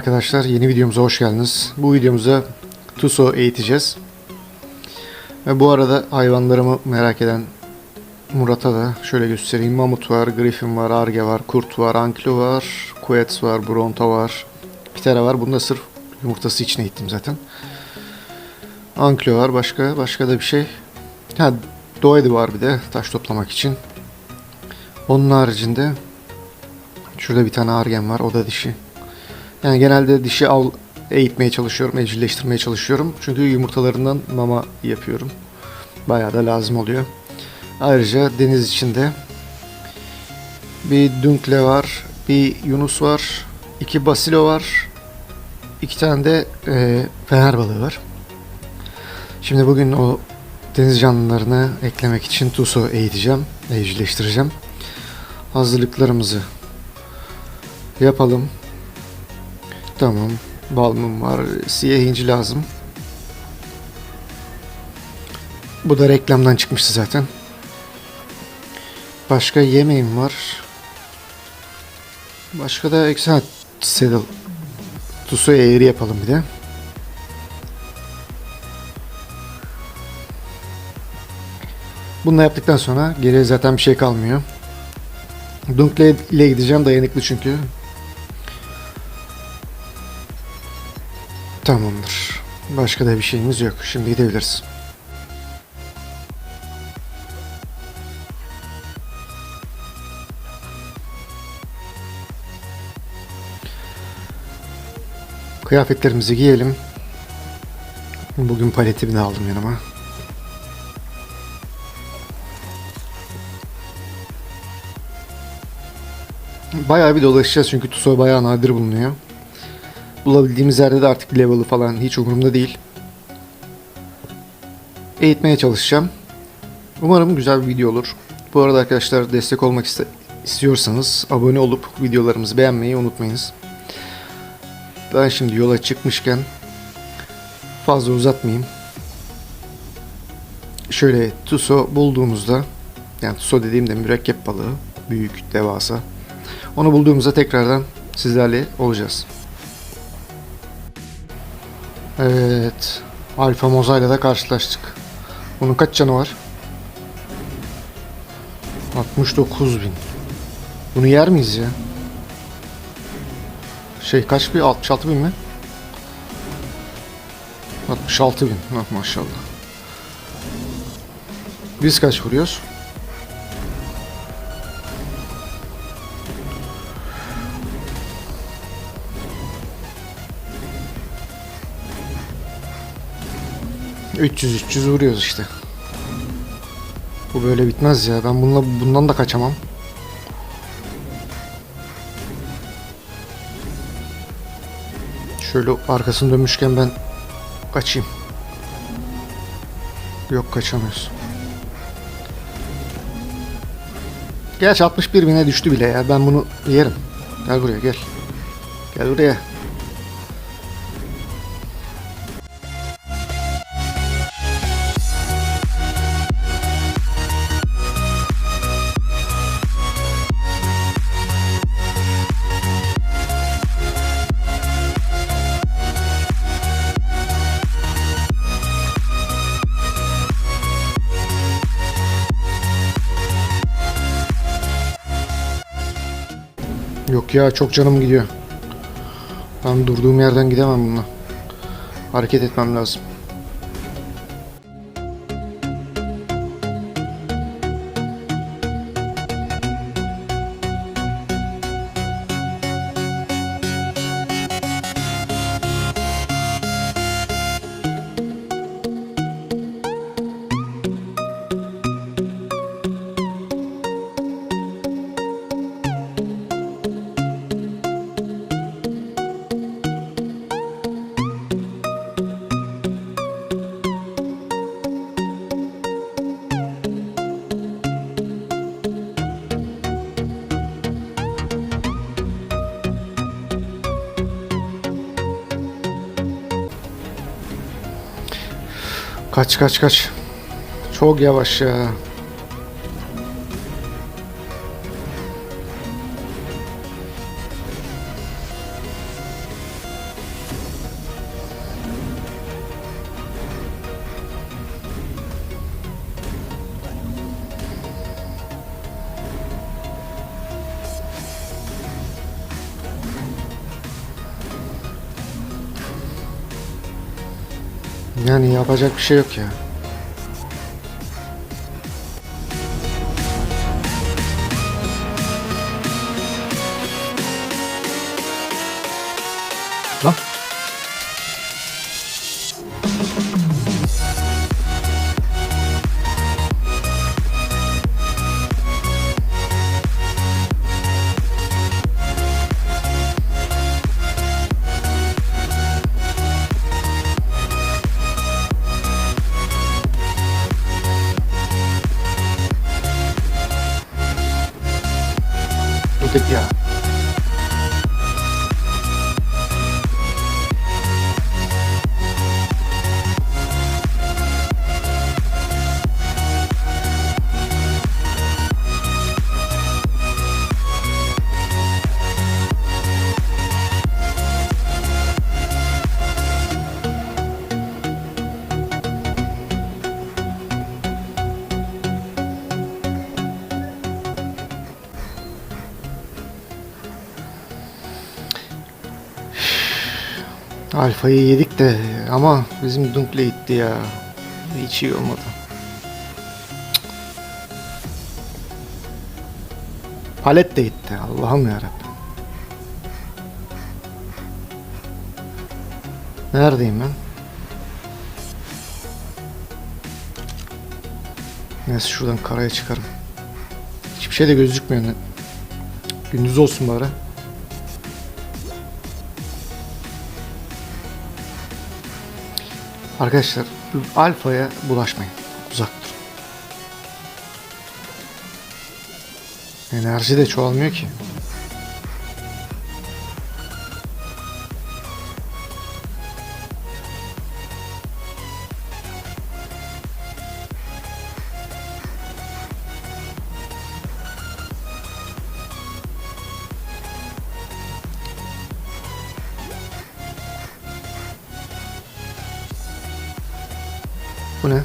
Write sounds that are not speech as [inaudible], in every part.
arkadaşlar, yeni videomuza hoş geldiniz. Bu videomuzda Tuso eğiteceğiz. Ve bu arada hayvanlarımı merak eden Murat'a da şöyle göstereyim. Mamut var, Griffin var, Arge var, Kurt var, Anklo var, Quetz var, Bronta var, Pitera var. Bunu da sırf yumurtası için eğittim zaten. Anklo var, başka başka da bir şey. Ha, Doedi var bir de taş toplamak için. Onun haricinde şurada bir tane Argen var, o da dişi. Yani genelde dişi al eğitmeye çalışıyorum, evcilleştirmeye çalışıyorum. Çünkü yumurtalarından mama yapıyorum. Bayağı da lazım oluyor. Ayrıca deniz içinde bir Dunkle var, bir Yunus var, iki Basilo var, iki tane de e, fener balığı var. Şimdi bugün o deniz canlılarını eklemek için Tuso eğiteceğim, evcilleştireceğim. Hazırlıklarımızı yapalım. Tamam. Balmum var. Siyah inci lazım. Bu da reklamdan çıkmıştı zaten. Başka yemeğim var. Başka da eksen saddle. Tusu eğri yapalım bir de. Bunu yaptıktan sonra geriye zaten bir şey kalmıyor. Dunkle ile gideceğim dayanıklı çünkü. Tamamdır. Başka da bir şeyimiz yok. Şimdi gidebiliriz. Kıyafetlerimizi giyelim. Bugün paletimi de aldım yanıma. Bayağı bir dolaşacağız çünkü Tuso bayağı nadir bulunuyor. Bulabildiğimiz yerde de artık level'ı falan hiç umurumda değil. Eğitmeye çalışacağım. Umarım güzel bir video olur. Bu arada arkadaşlar destek olmak iste- istiyorsanız abone olup videolarımızı beğenmeyi unutmayınız. Ben şimdi yola çıkmışken fazla uzatmayayım. Şöyle Tuso bulduğumuzda yani Tuso dediğimde mürekkep balığı büyük devasa. Onu bulduğumuzda tekrardan sizlerle olacağız. Evet. Alfa Moza'yla da karşılaştık. Bunun kaç canı var? 69 bin. Bunu yer miyiz ya? Şey kaç bir 66 bin mi? 66 bin. Ah, maşallah. Biz kaç vuruyoruz? ...300 300 vuruyoruz işte. Bu böyle bitmez ya. Ben bununla bundan da kaçamam. Şöyle arkasını dönmüşken ben kaçayım. Yok kaçamıyoruz. Gerçi 61 bine düştü bile ya. Ben bunu yerim. Gel buraya gel. Gel buraya. Yok ya çok canım gidiyor. Ben durduğum yerden gidemem bununla. Hareket etmem lazım. Kaç kaç kaç. Çok yavaş ya. Yani yapacak bir şey yok ya. Öteki ya. Alfa'yı yedik de ama bizim Dunkle gitti ya. Hiç iyi olmadı. Palet de gitti. Allah'ım yarabbim. Neredeyim ben? Neyse şuradan karaya çıkarım. Hiçbir şey de gözükmüyor. Gündüz olsun bari. Arkadaşlar alfaya bulaşmayın. Uzak durun. Enerji de çoğalmıyor ki. Bu ne?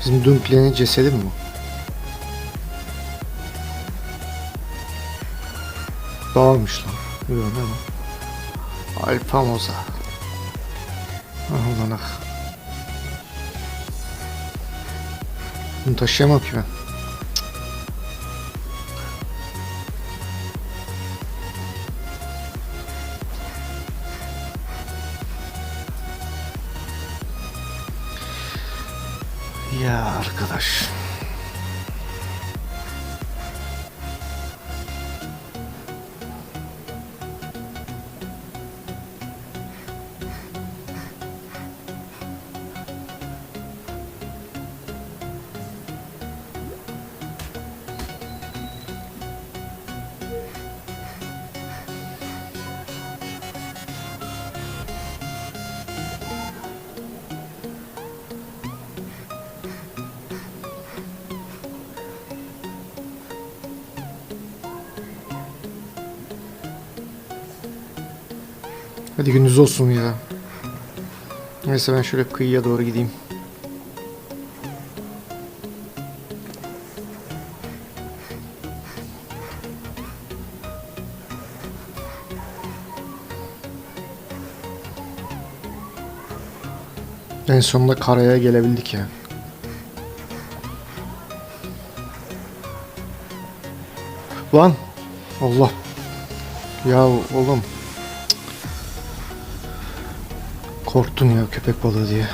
Bizim Dunkle'nin cesedi mi bu? Dağılmış lan. Yok ne bu? Alfamoza. Ah ulan ah. Bunu taşıyamam ki ben. Ya arkadaş. Hadi gündüz olsun ya. Neyse ben şöyle kıyıya doğru gideyim. En sonunda karaya gelebildik ya. Lan Allah. Ya oğlum. Korktun ya köpek balığı diye.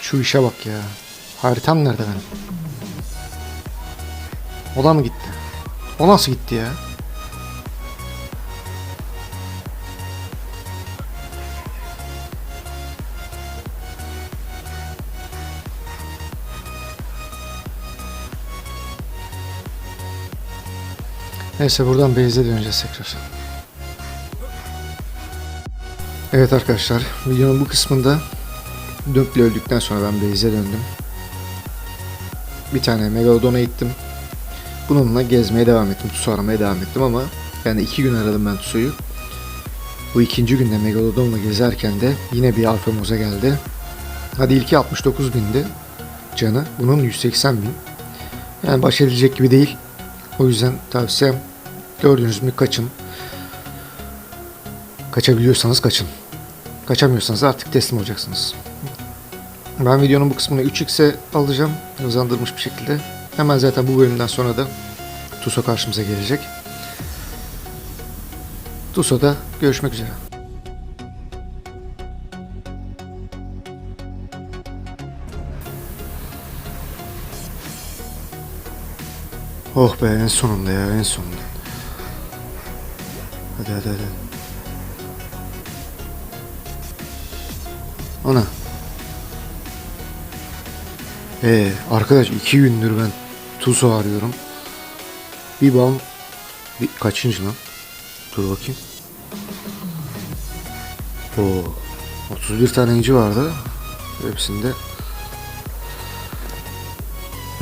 Şu işe bak ya. Haritam nerede benim? O da mı gitti? O nasıl gitti ya? Neyse buradan base'e döneceğiz tekrar. Evet arkadaşlar videonun bu kısmında Dönkle öldükten sonra ben base'e döndüm. Bir tane Megalodon'a gittim. Bununla gezmeye devam ettim. Tusu aramaya devam ettim ama yani iki gün aradım ben Tusu'yu. Bu ikinci günde Megalodon'la gezerken de yine bir alfa moza geldi. Hadi ilki 69 bindi canı. Bunun 180 bin. Yani baş edilecek gibi değil. O yüzden tavsiyem gördüğünüz gibi kaçın. Kaçabiliyorsanız kaçın. Kaçamıyorsanız artık teslim olacaksınız. Ben videonun bu kısmını 3x'e alacağım. Hızlandırmış bir şekilde. Hemen zaten bu bölümden sonra da Tuso karşımıza gelecek. Tuso'da görüşmek üzere. Oh be en sonunda ya en sonunda. Hadi hadi hadi. Ana. Ee, arkadaş iki gündür ben Tuso arıyorum. Bir bal bir kaçıncı lan? Dur bakayım. Oo. 31 tane inci vardı. Hepsinde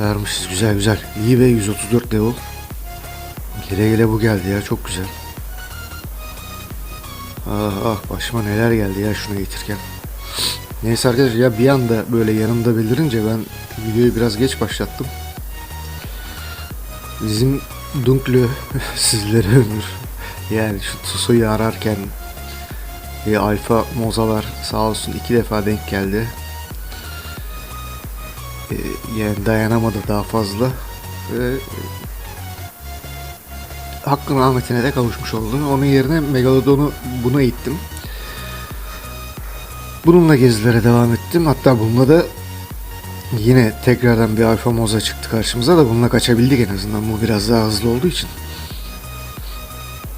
vermişiz. Güzel güzel. İyi be 134 level. Gele gele bu geldi ya çok güzel. Ah ah başıma neler geldi ya şunu getirken. Neyse arkadaşlar ya bir anda böyle yanımda belirince ben videoyu biraz geç başlattım. Bizim Dunklü [laughs] sizlere ömür. Yani şu Tuso'yu ararken e, Alfa Mozalar sağ olsun iki defa denk geldi. E, yani dayanamadı daha fazla. Ve hakkın rahmetine de kavuşmuş oldu. Onun yerine Megalodon'u buna ittim. Bununla gezilere devam ettim. Hatta bununla da yine tekrardan bir alfa moza çıktı karşımıza da bununla kaçabildik en azından. Bu biraz daha hızlı olduğu için.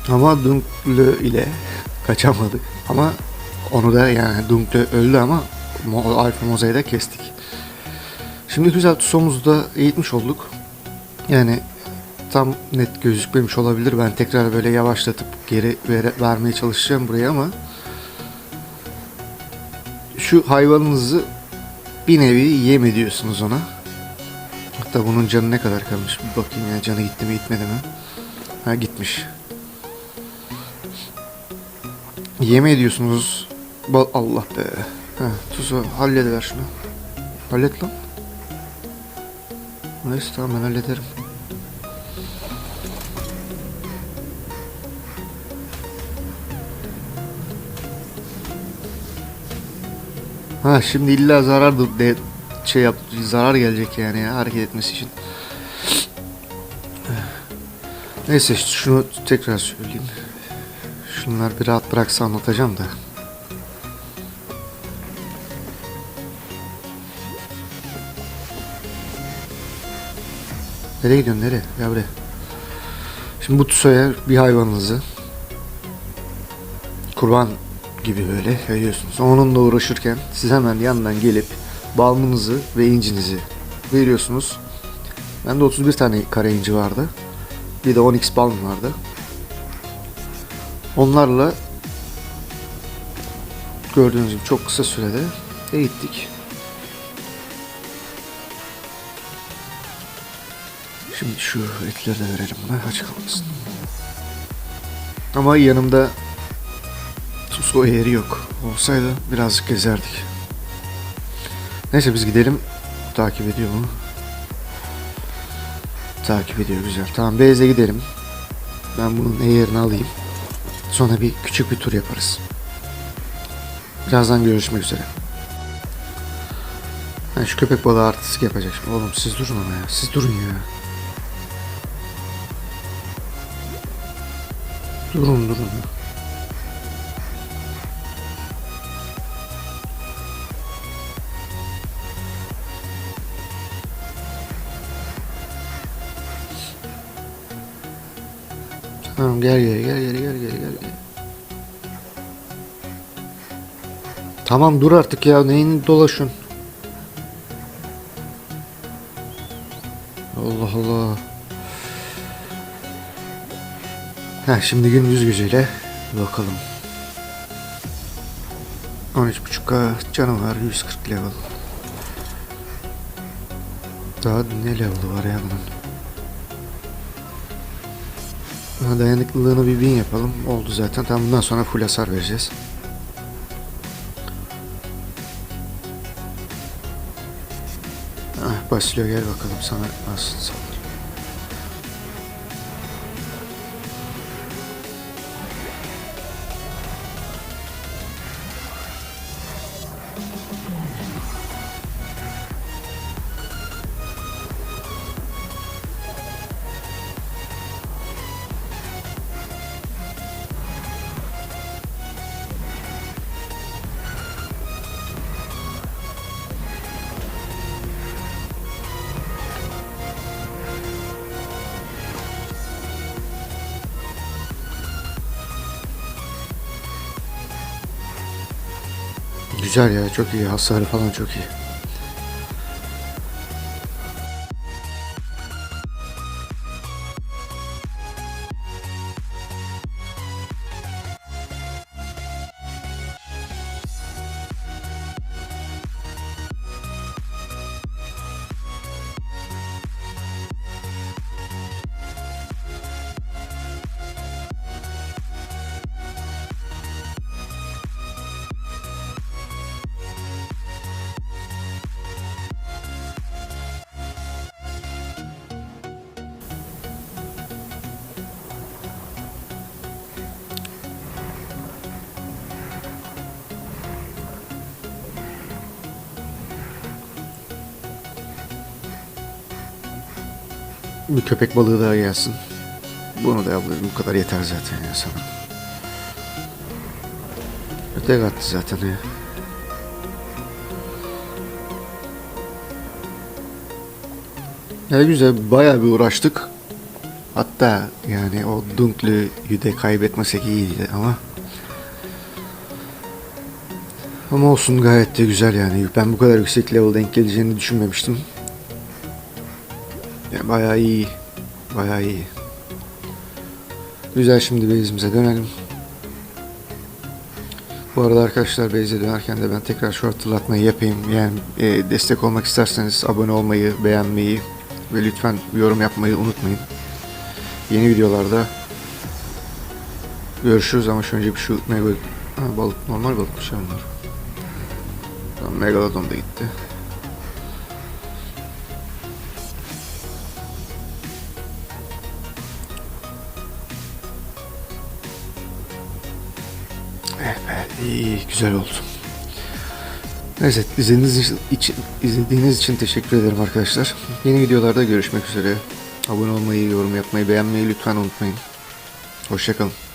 Ama Dunklü ile kaçamadık. Ama onu da yani Dunklü öldü ama alfa mozayı da kestik. Şimdi güzel tusomuzu da eğitmiş olduk. Yani tam net gözükmemiş olabilir. Ben tekrar böyle yavaşlatıp geri vere- vermeye çalışacağım buraya ama şu hayvanınızı bir nevi yem ediyorsunuz ona. Hatta bunun canı ne kadar kalmış bir bakayım ya canı gitti mi gitmedi mi? Ha gitmiş. Yem ediyorsunuz. Allah be. Ha, tuzu hallediver şunu. Hallet lan. Neyse tamam ben hallederim. Ha şimdi illa zarar da de şey yap zarar gelecek yani ya hareket etmesi için. Neyse şunu tekrar söyleyeyim. Şunlar bir rahat bıraksa anlatacağım da. Nereye gidiyorsun nereye? Gel buraya. Şimdi bu tusoya bir hayvanınızı kurban gibi böyle veriyorsunuz. Onunla uğraşırken siz hemen yandan gelip balmınızı ve incinizi veriyorsunuz. Bende 31 tane kare inci vardı. Bir de 10x balm vardı. Onlarla gördüğünüz gibi çok kısa sürede eğittik. Şimdi şu etleri de verelim buna aç kalmasın. Ama yanımda Tuso eğri yok. Olsaydı birazcık gezerdik. Neyse biz gidelim. Takip ediyor mu? Takip ediyor güzel. Tamam Beyaz'a gidelim. Ben bunun eğerini alayım. Sonra bir küçük bir tur yaparız. Birazdan görüşmek üzere. Ben şu köpek balığı artistik yapacak şimdi. Oğlum siz durun ama ya. Siz durun ya. Durun durun. Tamam gel gel gel gel gel gel gel. gel. Tamam dur artık ya neyin dolaşıyorsun? Allah Allah. Ha şimdi gündüz gücüyle bakalım. 13.5k canı var 140 level. Daha ne level'ı var ya bunun? Dayanıklılığını bir bin yapalım. Oldu zaten. Tam bundan sonra full hasar vereceğiz. Ah, Basilio gel bakalım sana nasıl Güzel ya çok iyi. Hasarı falan çok iyi. Bir köpek balığı daha gelsin. Bunu da yapalım. Bu kadar yeter zaten ya sana. Ötek attı zaten ya. Ya güzel bayağı bir uğraştık. Hatta yani o Dunklü'yü de kaybetmesek iyiydi ama. Ama olsun gayet de güzel yani. Ben bu kadar yüksek level denk geleceğini düşünmemiştim. Yani bayağı iyi. Bayağı iyi. Güzel şimdi base'imize dönelim. Bu arada arkadaşlar base'e dönerken de ben tekrar şu hatırlatmayı yapayım. Yani e, destek olmak isterseniz abone olmayı, beğenmeyi ve lütfen yorum yapmayı unutmayın. Yeni videolarda görüşürüz ama şu önce bir şu mega balık normal balıkmış ya bunlar. Tamam, Megalodon da gitti. İyi, güzel oldu. Neyse, izlediğiniz için, izlediğiniz için teşekkür ederim arkadaşlar. Yeni videolarda görüşmek üzere. Abone olmayı, yorum yapmayı, beğenmeyi lütfen unutmayın. Hoşçakalın.